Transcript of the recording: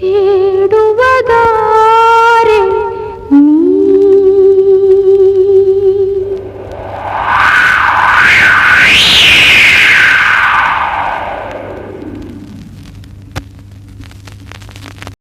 தேடுவதா?